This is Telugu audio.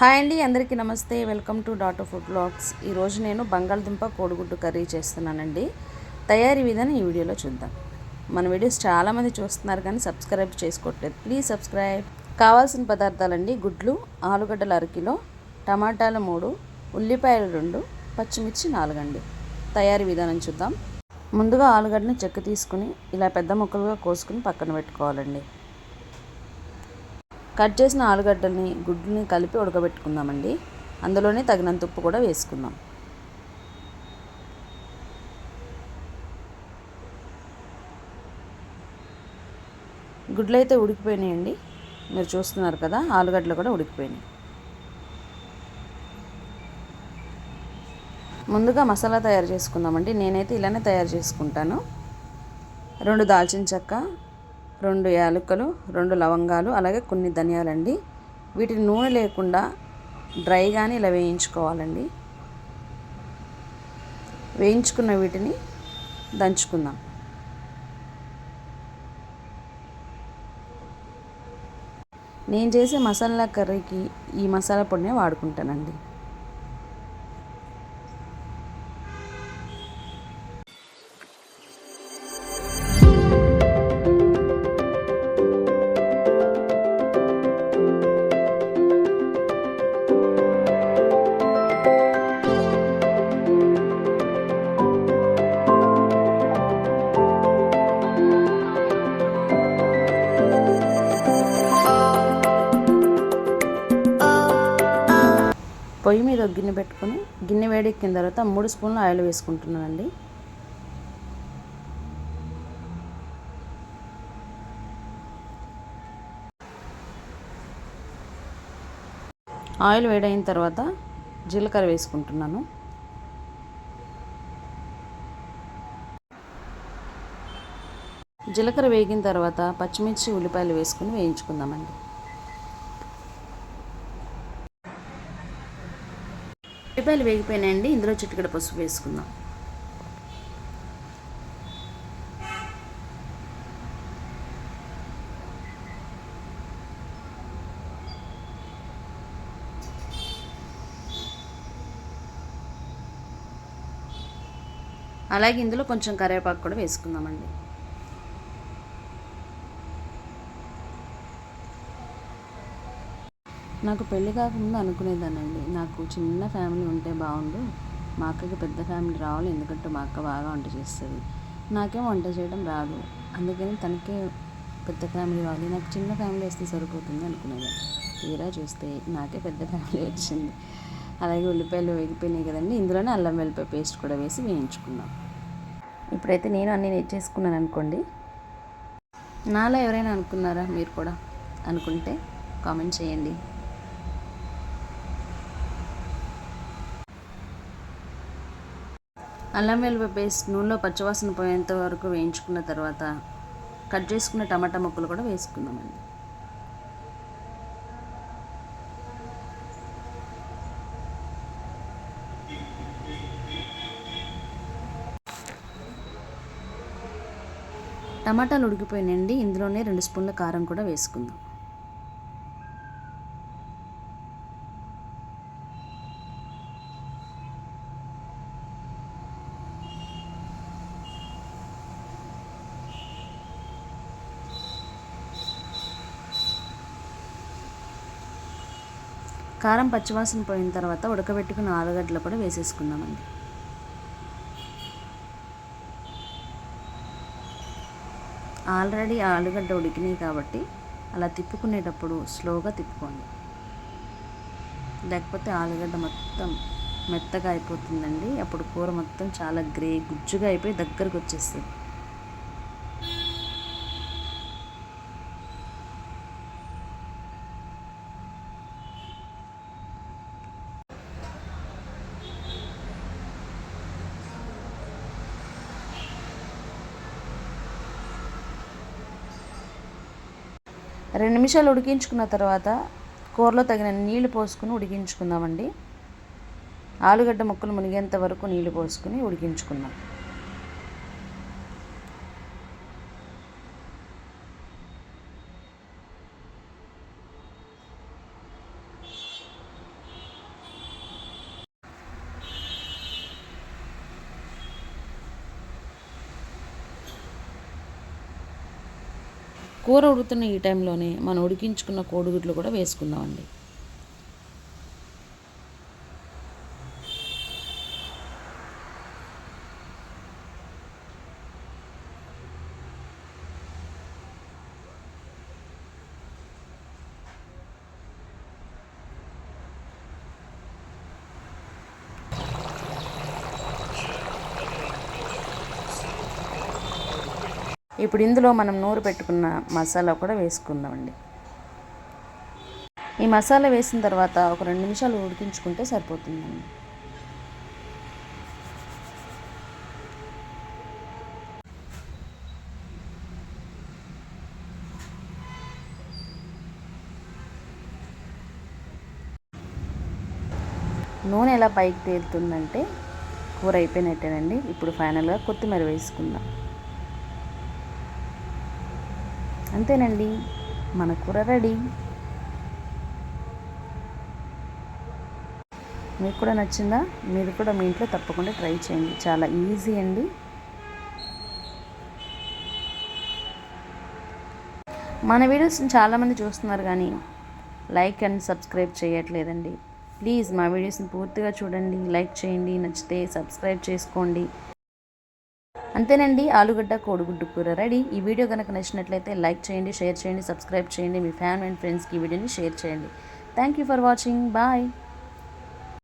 హాయ్ అండి అందరికీ నమస్తే. Welcome to daughter food blogs ఈరోజు నేను బంగాళదుంప కోడిగుడ్డు కర్రీ చేస్తున్నానండి. తయారీ విధానం ఈ వీడియోలో చూద్దాం. మన వీడియోస్ చాలామంది చూస్తున్నారు కానీ సబ్స్క్రైబ్ చేసుకోవట్లేదు ప్లీజ్ సబ్స్క్రైబ్. కావాల్సిన పదార్థాలండి గుడ్లు ఆలుగడ్డలు అరకిలో టమాటాలు మూడు ఉల్లిపాయలు రెండు పచ్చిమిర్చి నాలుగండి. తయారీ విధానం చూద్దాం. ముందుగా ఆలుగడ్డని చెక్క తీసుకుని ఇలా పెద్ద ముక్కలుగా కోసుకుని పక్కన పెట్టుకోవాలండి. కట్ చేసిన ఆలుగడ్డల్ని గుడ్లని కలిపి ఉడకబెట్టుకుందామండి. అందులోనే తగినంత ఉప్పు కూడా వేసుకుందాం. గుడ్లు అయితే ఉడికిపోయినాయండి. మీరు చూస్తున్నారు కదా ఆలుగడ్డలు కూడా ఉడికిపోయినాయి. ముందుగా మసాలా తయారు చేసుకుందామండి. నేనైతే ఇలానే తయారు చేసుకుంటాను. రెండు దాల్చిన చెక్క రెండు యాలకులు రెండు లవంగాలు అలాగే కొన్ని ధనియాలండి. వీటిని నూనె లేకుండా డ్రైగానే ఇలా వేయించుకోవాలండి. వేయించుకున్న వీటిని దంచుకుందాం. నేను చేసే మసాలా కర్రీకి ఈ మసాలా పొడినే వాడుకుంటానండి. పొయ్యి మీద ఒక గిన్నె పెట్టుకొని గిన్నె వేడెక్కిన తర్వాత మూడు స్పూన్లు ఆయిల్ వేసుకుంటున్నానండి. ఆయిల్ వేడైన తర్వాత జీలకర్ర వేసుకుంటున్నాను. జీలకర్ర వేగిన తర్వాత పచ్చిమిర్చి ఉల్లిపాయలు వేసుకుని వేయించుకుందామండి. ఉల్లిపాయలు వేగిపోయినాయండి. ఇందులో చిట్టుకడ పసుపు వేసుకుందాం. అలాగే ఇందులో కొంచెం కరివేపాకు కూడా వేసుకుందామండి. నాకు పెళ్ళి కాకముందు అనుకునేదానండి నాకు చిన్న ఫ్యామిలీ ఉంటే బాగుండు. మా అక్కకి పెద్ద ఫ్యామిలీ రావాలి. ఎందుకంటే మా అక్క బాగా వంట చేస్తుంది. నాకేం వంట చేయడం రాదు. అందుకని తనకే పెద్ద ఫ్యామిలీ కావాలి నాకు చిన్న ఫ్యామిలీ వస్తే సరిపోతుంది అనుకునేదాన్ని. తీరా చూస్తే నాకే పెద్ద ఫ్యామిలీ వచ్చింది. అలాగే ఉల్లిపాయలు వేగిపోయినాయి కదండి. ఇందులోనే అల్లం వెల్లిపాయ పేస్ట్ కూడా వేసి వేయించుకున్నాం. ఇప్పుడైతే నేను అన్నీ నేర్చేసుకున్నాను అనుకోండి. నాలో ఎవరైనా అనుకున్నారా మీరు కూడా? అనుకుంటే కామెంట్ చేయండి. అల్లం వెల్లుల్లి పేస్ట్ నూనెలో పచ్చవాసన పోయేంత వరకు వేయించుకున్న తర్వాత కట్ చేసుకున్న టమాటా ముక్కలు కూడా వేసుకుందామండి. టమాటాలు ఉడికిపోయినండి ఇందులోనే రెండు స్పూన్ల కారం కూడా వేసుకుందాం. కారం పచ్చివాసన పోయిన తర్వాత ఉడకబెట్టుకున్న ఆలుగడ్డలు కూడా వేసేసుకుందామండి. ఆల్రెడీ ఆలుగడ్డ ఉడికినాయి కాబట్టి అలా తిప్పుకునేటప్పుడు స్లోగా తిప్పుకోండి. లేకపోతే ఆలుగడ్డ మొత్తం మెత్తగా అయిపోతుందండి. అప్పుడు కూర మొత్తం చాలా గ్రే గుజ్జుగా అయిపోయి దగ్గరకు వచ్చేస్తుంది. రెండు నిమిషాలు ఉడికించుకున్న తర్వాత కూరలో తగిన నీళ్ళు పోసుకుని ఉడికించుకుందామండి. ఆలుగడ్డ ముక్కలు మునిగేంత వరకు నీళ్ళు పోసుకుని ఉడికించుకుందాం. కూర ఉడుకుతున్న ఈ టైంలోనే మనం ఉడికించుకున్న కోడిగుడ్లు కూడా వేసుకుందామండి. ఇప్పుడు ఇందులో మనం నూరు పెట్టుకున్న మసాలా కూడా వేసుకుందామండి. ఈ మసాలా వేసిన తర్వాత ఒక రెండు నిమిషాలు ఉడికించుకుంటే సరిపోతుందండి. నూనె ఎలా పైకి తేలుతుందంటే కూర అయిపోయినట్టేనండి. ఇప్పుడు ఫైనల్గా కొత్తిమీర వేసుకుందాం. అంతేనండి. మన కూర రెడీ. మీకు కూడా నచ్చిందా? మీరు కూడా మీ ఇంట్లో తప్పకుండా ట్రై చేయండి. చాలా ఈజీ అండి. మన వీడియోస్ చాలామంది చూస్తున్నారు కానీ లైక్ అండ్ సబ్స్క్రైబ్ చేయట్లేదండి. ప్లీజ్ మా వీడియోస్ని పూర్తిగా చూడండి లైక్ చేయండి నచ్చితే సబ్స్క్రైబ్ చేసుకోండి. అంతేనండి ఆలుగడ్డ కోడిగుడ్డు కూర రెడీ. ఈ వీడియో కనుక నచ్చినట్లయితే లైక్ చేయండి షేర్ చేయండి సబ్స్క్రైబ్ చేయండి. మీ ఫ్యామిలీ అండ్ ఫ్రెండ్స్కి ఈ వీడియోని షేర్ చేయండి. Thank you for watching. Bye.